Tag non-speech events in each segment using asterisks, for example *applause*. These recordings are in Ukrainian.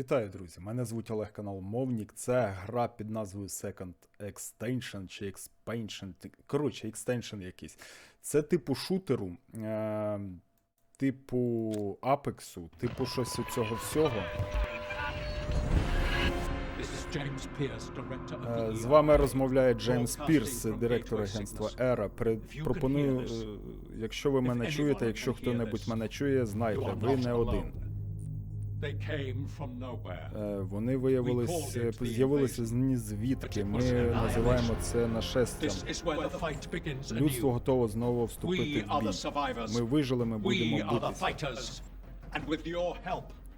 Вітаю, друзі! Мене звуть Олег канал Мовнік. Це гра під назвою Second Extension чи Expansion. Коротше, Extension якийсь. Це типу шутеру, е- типу Апексу, типу щось у цього всього. Е, З ER. вами розмовляє Джеймс Пірс, директор агентства Ера. Пропоную, е, якщо ви мене чуєте, якщо хто-небудь мене чує, знайте, ви не один. Вони виявились, е, з'явилися звідки. Ми називаємо це нашестям. Людство готово знову вступити в бій. Ми вижили, ми будемо битися.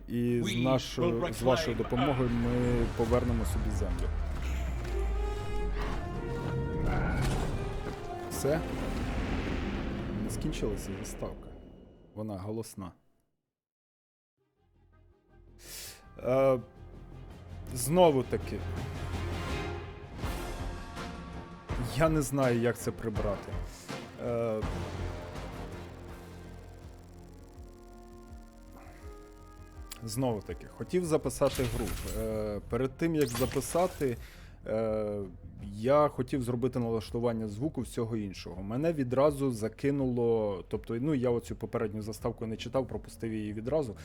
І з нашою з вашою допомогою ми повернемо собі землю. Все? Не скінчилася заставка. Вона голосна. Е, знову таки. Я не знаю, як це прибрати. Е, Знову таки, хотів записати гру. Е, перед тим як записати, е, я хотів зробити налаштування звуку всього іншого. Мене відразу закинуло, тобто, ну я оцю попередню заставку не читав, пропустив її відразу.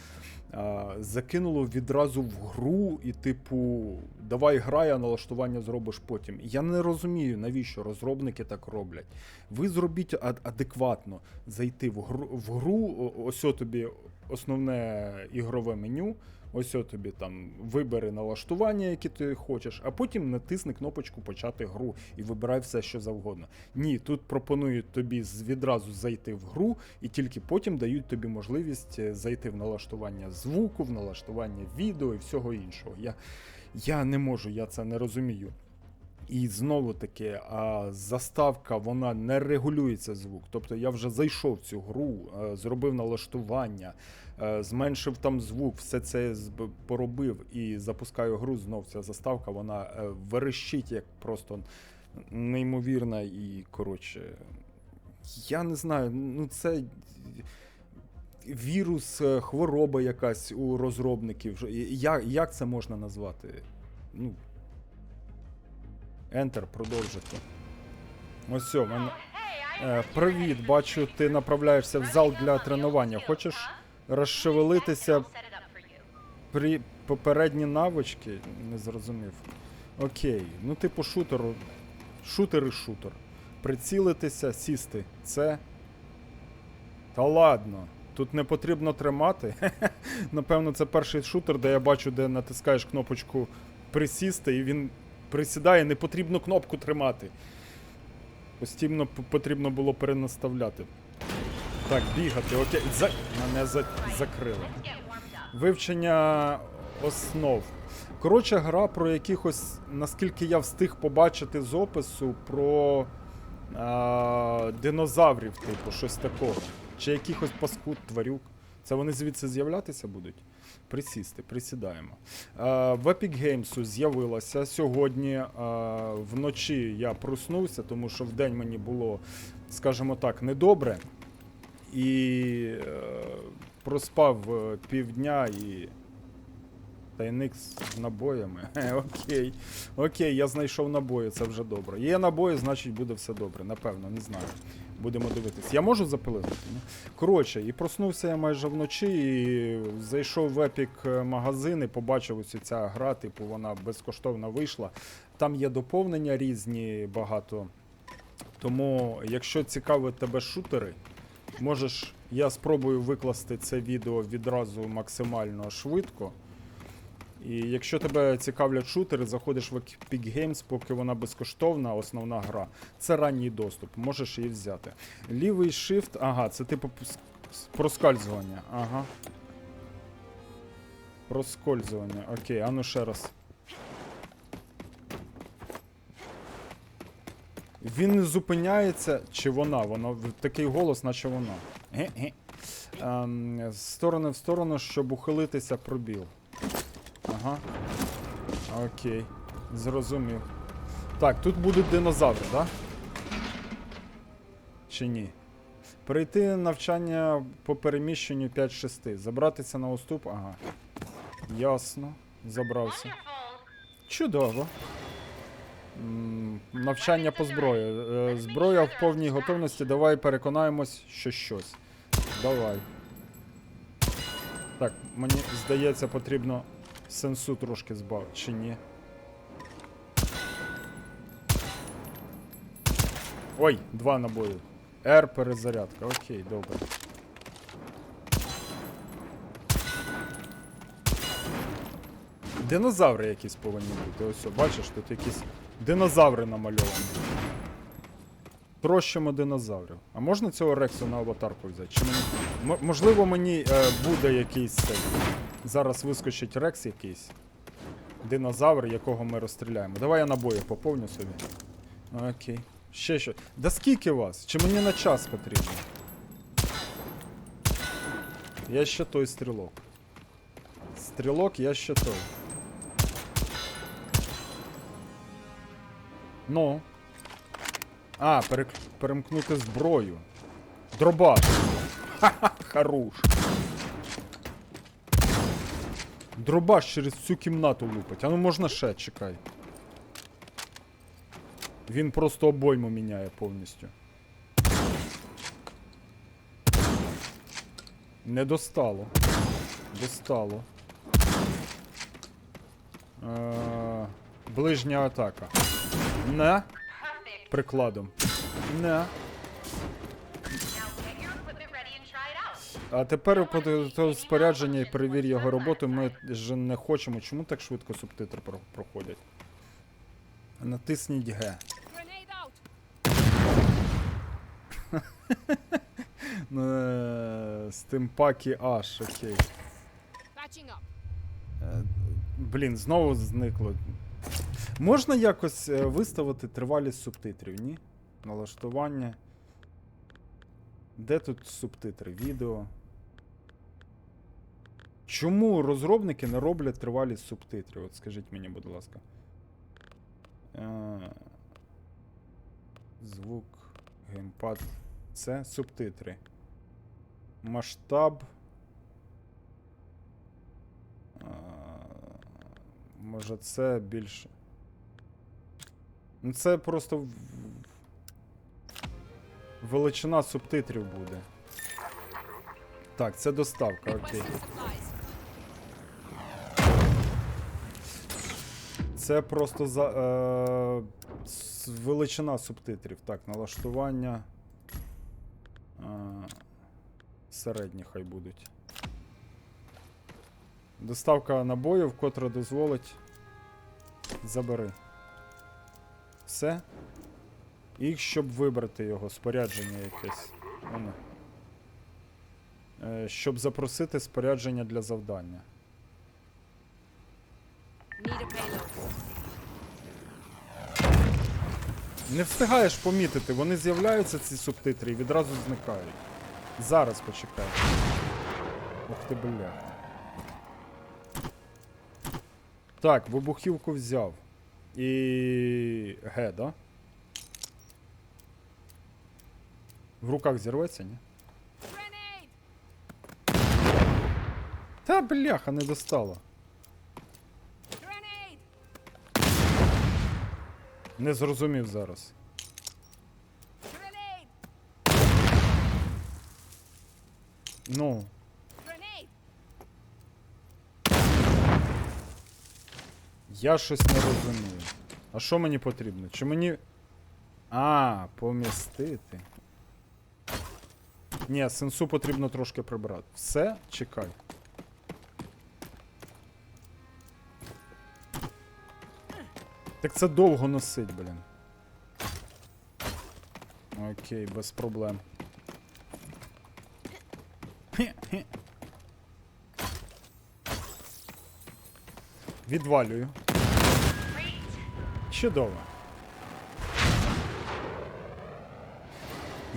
Е, закинуло відразу в гру, і, типу, давай грай, а налаштування зробиш потім. Я не розумію, навіщо розробники так роблять. Ви зробіть ад- адекватно зайти в гру, в гру ось тобі основне ігрове меню. Ось от тобі там вибери налаштування, які ти хочеш, а потім натисни кнопочку почати гру і вибирай все, що завгодно. Ні, тут пропонують тобі відразу зайти в гру, і тільки потім дають тобі можливість е, зайти в налаштування звуку, в налаштування відео і всього іншого. Я, я не можу, я це не розумію. І знову таки, заставка вона не регулюється звук. Тобто я вже зайшов в цю гру, е, зробив налаштування, е, зменшив там звук, все це поробив і запускаю гру. Знов ця заставка, вона е, верещить як просто неймовірна і коротше. Я не знаю, ну це. Вірус, хвороба якась у розробників. Як, як це можна назвати? Ну, Enter, продовжити. Ось все, мене. Е, привіт, бачу, ти направляєшся в зал для тренування. Хочеш розшевелитися при попередні навички? Не зрозумів. Окей. Ну, типу, шутер. Шутер і шутер. Прицілитися, сісти. Це. Та ладно. Тут не потрібно тримати. *laughs* Напевно, це перший шутер, де я бачу, де натискаєш кнопочку присісти, і він присідає, не потрібно кнопку тримати. Постійно потрібно було перенаставляти. Так, бігати, окей. За... Мене за... закрили. Вивчення основ. Коротше, гра про якихось, наскільки я встиг побачити з опису, про а, динозаврів, типу, щось такого. Чи якихось паскуд, тварюк. Це вони звідси з'являтися будуть? Присісти, присідаємо. Е, в Epic Games з'явилася сьогодні. е, вночі я проснувся, тому що в день мені було, скажімо так, недобре. І е, проспав півдня і. Тайник з набоями. *laughs* Окей. Окей, я знайшов набої, це вже добре. Є набої, значить буде все добре. Напевно, не знаю. Будемо дивитись. Я можу запилити? Коротше, і проснувся я майже вночі, і зайшов в Epic магазин і побачив ось ця гра, типу, вона безкоштовно вийшла. Там є доповнення різні багато. Тому, якщо цікавить тебе шутери, можеш. Я спробую викласти це відео відразу максимально швидко. І якщо тебе цікавлять шутери, заходиш в Epic Games, поки вона безкоштовна, основна гра. Це ранній доступ, можеш її взяти. Лівий shift, ага, це типу проскальзування. Ага. Проскользування. Окей, а ну ще раз. Він не зупиняється, чи вона? Воно такий голос, наче вона. Ге-ге. Ем, з сторони в сторону, щоб ухилитися пробіл. Ага. Окей. Зрозумів. Так, тут будуть динозаври, так? Да? Чи ні? Перейти навчання по переміщенню 5-6. Забратися на уступ. Ага. Ясно. забрався. Чудово. Навчання по зброї. Е, Зброя в повній готовності. Давай переконаємось, що щось. Давай. Так, мені здається, потрібно сенсу трошки збавити, чи ні? Ой, два набої. Р перезарядка. Окей, добре. Динозаври якісь повинні бути. Ось, бачиш, тут якісь динозаври намальовані. Трощимо динозаврів. А можна цього Рексу на аватарку взяти? Чи мені... Можливо, мені е, буде якийсь цей. Зараз вискочить Рекс якийсь. Динозавр, якого ми розстріляємо. Давай я набої поповню собі. Окей. Ще що. Да скільки вас? Чи мені на час потрібно? Я ще той стрілок. Стрілок, я ще той. Ну. А, перек... перемкнути зброю. Дробаш. *laughs* Ха-ха, хорош. Дробаш через всю кімнату лупить. А ну можна ще, чекай. Він просто обойму міняє повністю. Не достало. Достало. Е, ближня атака. Не. Прикладом. Не. А тепер по спорядження і перевір його роботу. Ми ж не хочемо. Чому так швидко субтитри про- проходять? Натисніть Г. Out! *laughs* Е, окей. Patching up. Е, Блін, знову зникло. Можна якось е, виставити тривалість субтитрів, ні? Налаштування. Де тут субтитри? Відео. Чому розробники не роблять тривалість субтитрів? От скажіть мені, будь ласка. Е, Звук, геймпад. Це субтитри. Масштаб. Може це більше. Ну це просто величина субтитрів буде. Так, це доставка, окей. Це просто за. Е, величина субтитрів. Так, налаштування. Е, середні хай будуть. Доставка набоїв, котра дозволить. Забери. Все. І щоб вибрати його, спорядження якесь. Е, щоб запросити спорядження для завдання. Не встигаєш помітити, вони з'являються ці субтитри і відразу зникають. Зараз почекай. Ух ти бля. Так, вибухівку взяв. І. Г, да? В руках зірветься, ні? Та бляха, не достало. Не зрозумів зараз. Ну. Я щось не розумію. А що мені потрібно? Чи мені. А, помістити. Ні, сенсу потрібно трошки прибрати. Все, чекай. Так це довго носить, блін. Окей, без проблем. Відвалюю. Чудово.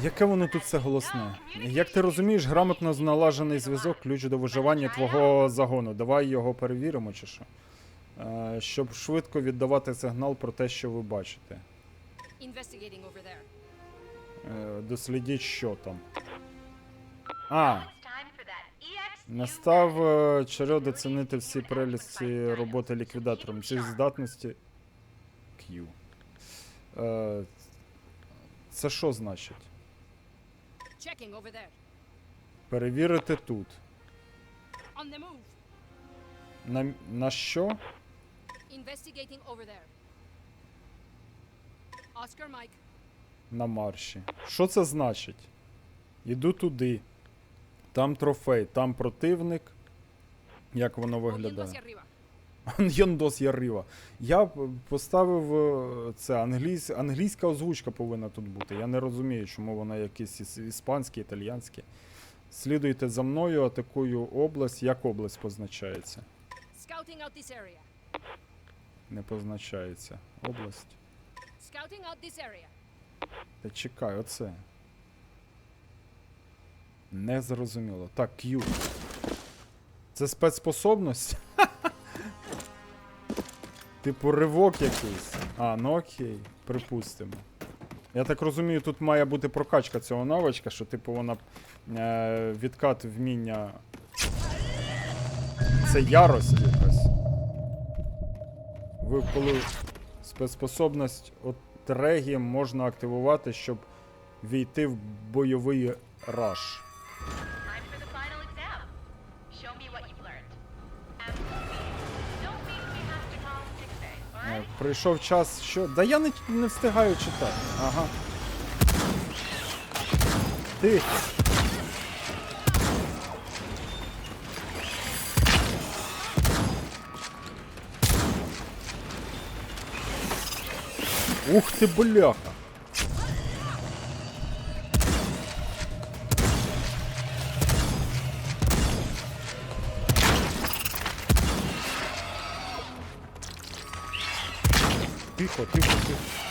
Яке воно тут все голосне? Як ти розумієш, грамотно налажений зв'язок ключ до виживання твого загону. Давай його перевіримо, чи що? Е, щоб швидко віддавати сигнал про те, що ви бачите. Е, дослідіть, що там. А, Настав е, черед оцінити всі прелісті роботи ліквідатором. Ці здатності. Q. Це що значить? Перевірити тут. На, на що? Investigating over there. Oscar Mike. На марші. Що це значить? Іду туди. Там трофей, там противник. Як воно виглядає? *laughs* Йондос Ярива. Я поставив е, це англійсь... англійська озвучка повинна тут бути. Я не розумію, чому вона якісь іс- іспанські, італіянські. Слідуйте за мною, атакую область. Як область позначається? Не позначається. Область. Та чекай, оце. Не зрозуміло. Так, Q. Це спецспособність? *laughs* типу ривок якийсь. А, ну окей, припустимо. Я так розумію, тут має бути прокачка цього навичка, що типу вона е, відкат вміння. Це ярость якась. Ви коли спецспособність от регі можна активувати, щоб війти в бойовий раш. Е? Прийшов час, що. Да я не, не встигаю читати. Ага. Тихо. Ух ти, бляха. Тихо, тихо, тихо.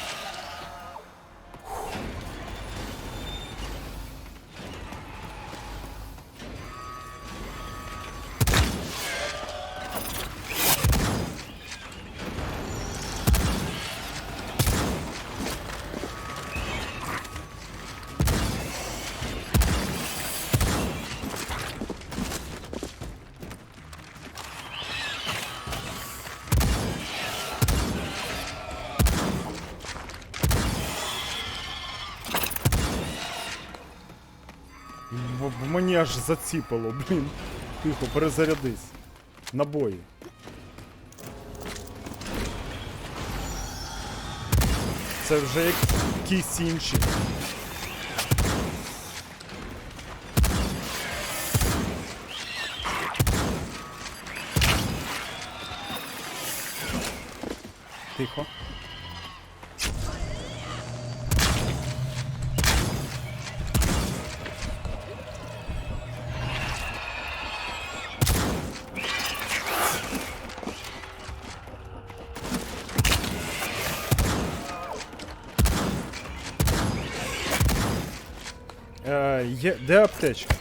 Мені аж заціпало, блін. Тихо, перезарядись. Набої. Це вже якісь інші. Е, є, де аптечка?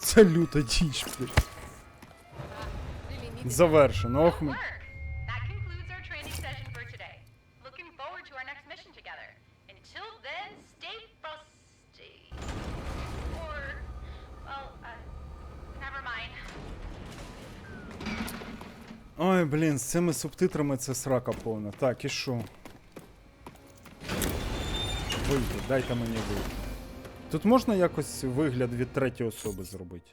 Це люта діч, блядь. Завершено. Ох. Блін, з цими субтитрами це срака повна. Так, і що? Вийти, дайте мені вийти. Тут можна якось вигляд від третьої особи зробити?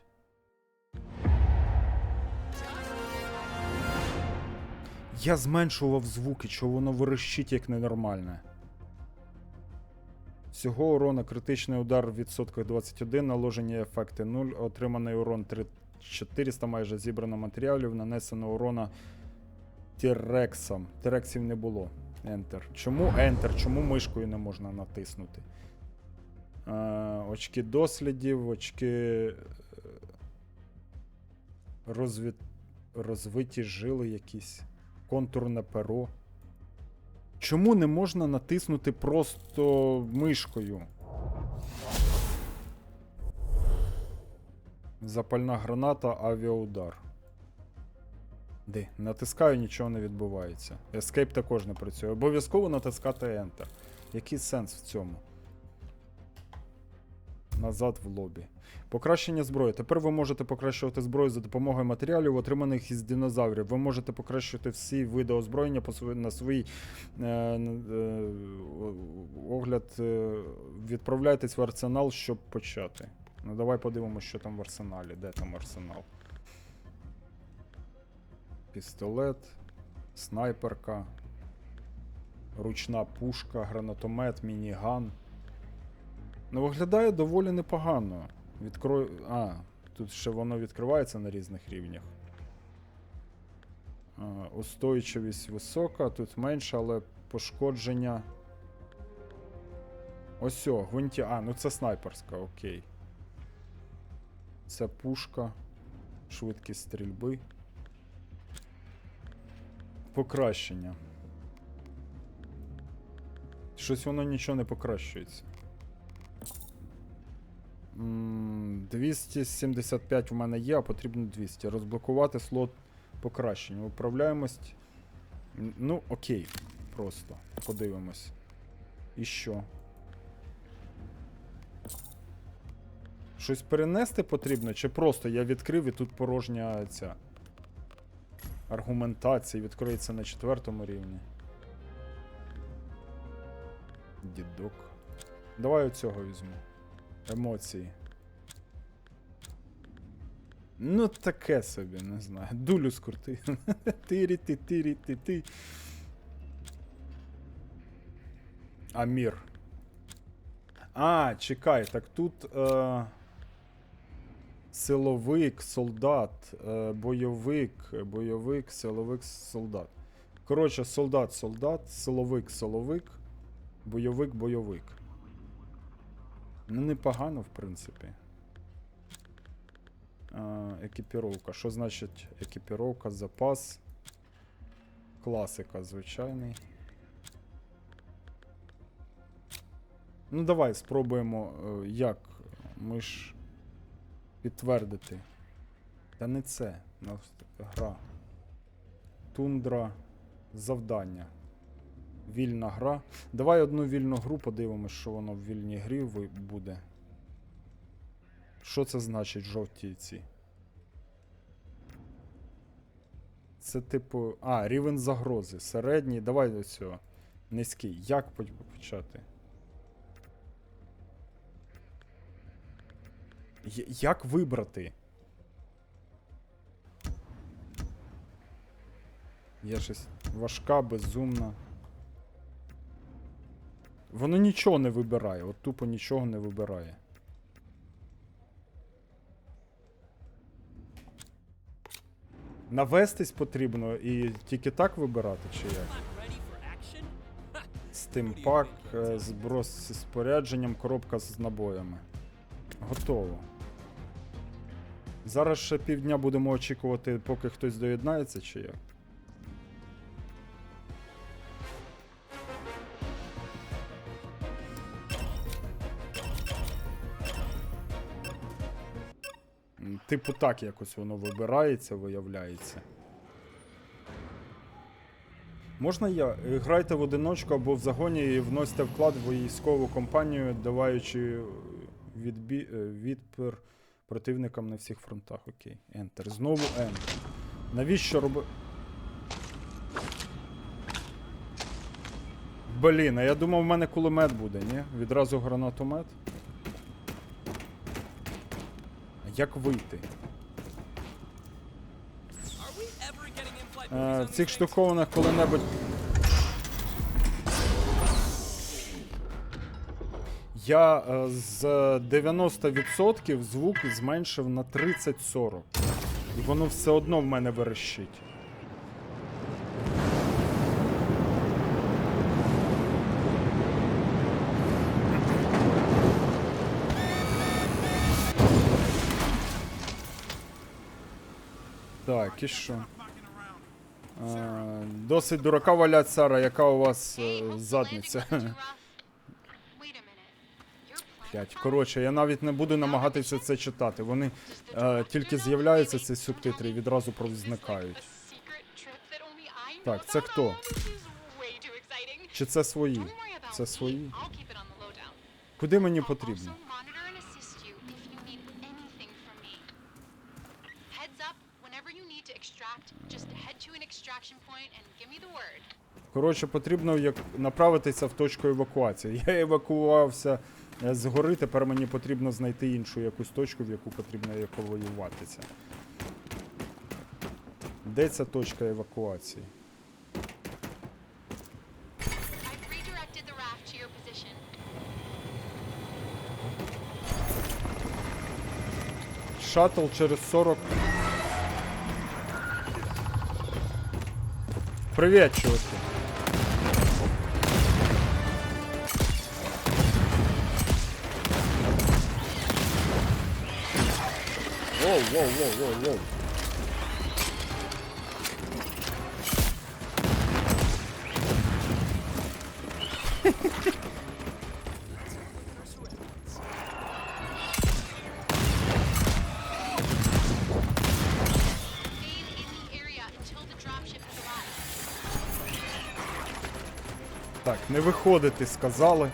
Я зменшував звуки, чого воно верещить як ненормальне. Всього урона критичний удар в відсотках 21, наложені ефекти 0, отриманий урон 3 400 майже зібрано матеріалів, нанесено урона Тірексом. Тірексів не було. Enter. Чому Enter? Чому мишкою не можна натиснути? Е, очки дослідів, очки. е, Розві... Розвиті жили якісь. Контурне перо. Чому не можна натиснути просто мишкою? Запальна граната, авіаудар. Де? Натискаю, нічого не відбувається. Escape також не працює. Обов'язково натискати Enter. Який сенс в цьому? Назад в лобі. Покращення зброї. Тепер ви можете покращувати зброю за допомогою матеріалів, отриманих із динозаврів. Ви можете покращувати всі види озброєння на свій е, е, огляд. Е, відправляйтесь в арсенал, щоб почати. Ну давай подивимося, що там в арсеналі. Де там арсенал? Пістолет, снайперка, ручна пушка, гранатомет, мініган. Ну, виглядає доволі непогано. Відкрою. А, тут ще воно відкривається на різних рівнях. Устойчивість висока, тут менше, але пошкодження. Ось о, гвинті. А, ну це снайперська, окей. Це пушка. Швидкість стрільби. Покращення. Щось воно нічого не покращується. 275 в мене є, а потрібно 200. Розблокувати слот покращення. Управляємость. Ну, окей. Просто. Подивимось. І що? Щось перенести потрібно, чи просто я відкрив і тут порожня ця аргументація відкриється на четвертому рівні. Дідок. Давай оцього візьму. Емоції. Ну, таке собі, не знаю. Дулю скрути. *laughs* тирі ти тирі ти ти Амір. А, чекай, так тут. Е... Силовик, солдат, е, бойовик, бойовик, силовик, солдат. Коротше, солдат, солдат, силовик, силовик, бойовик, бойовик. Ну, непогано, в принципі. Е, екіпіровка. Що значить екіпіровка, запас? Класика, звичайний. Ну, давай спробуємо, е, як. Ми ж підтвердити. Та не це. Гра. Тундра. Завдання. Вільна гра. Давай одну вільну гру подивимось, що воно в вільній грі буде. Що це значить жовті ці? Це типу. А, рівень загрози. Середній. Давай до цього. Низький. Як почати? Як вибрати? Я щось важка, безумна. Воно нічого не вибирає, от тупо нічого не вибирає. Навестись потрібно і тільки так вибирати, чи як? Стимпак, е, зброс зі спорядженням, коробка з набоями. Готово. Зараз ще півдня будемо очікувати, поки хтось доєднається, чи як? Типу так якось воно вибирається, виявляється. Можна я? Е, Грайте в одиночку або в загоні і вносьте вклад в військову компанію, даваючи відбі... е, відпір противникам на всіх фронтах. Окей. Enter. Знову Enter. Навіщо роби. Блін, а я думав, в мене кулемет буде, ні? Відразу гранатомет. А Як вийти? Е, в цих штуковинах коли-небудь. Я е, з 90% звук зменшив на 30-40. І воно все одно в мене верещить. Так, і що? Е, Досить дурака валять, Сара, яка у вас е, задниця. *laughs* П'ять. Коротше, я навіть не буду намагатися це читати. Вони е, тільки з'являються ці субтитри і відразу зникають. Так, це хто? Чи це свої? Це свої? Куди мені потрібно? Коротше, потрібно як направитися в точку евакуації. *laughs* Я евакуювався е, з гори, тепер мені потрібно знайти іншу якусь точку, в яку потрібно евакуюватися. Де ця точка евакуації? Шаттл через 40. Привіт, чуваки. Воу, воу, воу, воу. Так, не виходити, сказали.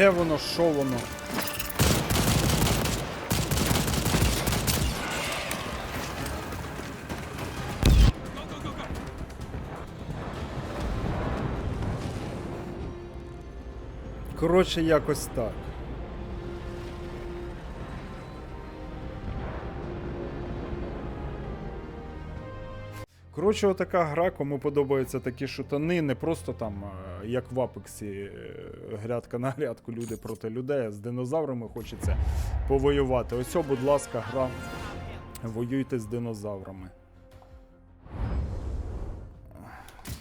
Де воно, що воно? Коротше, якось так. Коротше, отака гра, кому подобаються такі шутани, не просто там, е, як в Апексі, е, грядка на грядку, люди проти людей, а з динозаврами хочеться повоювати. Ось, будь ласка, гра. Воюйте з динозаврами.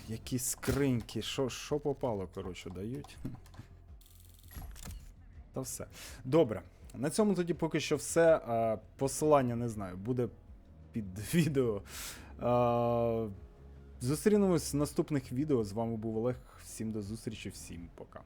Які скриньки, що, що попало, коротше, дають. Та все. Добре. На цьому тоді поки що все. Посилання не знаю, буде під *laughs* відео. Зустрінемось в наступних відео. З вами був Олег. Всім до зустрічі, всім пока.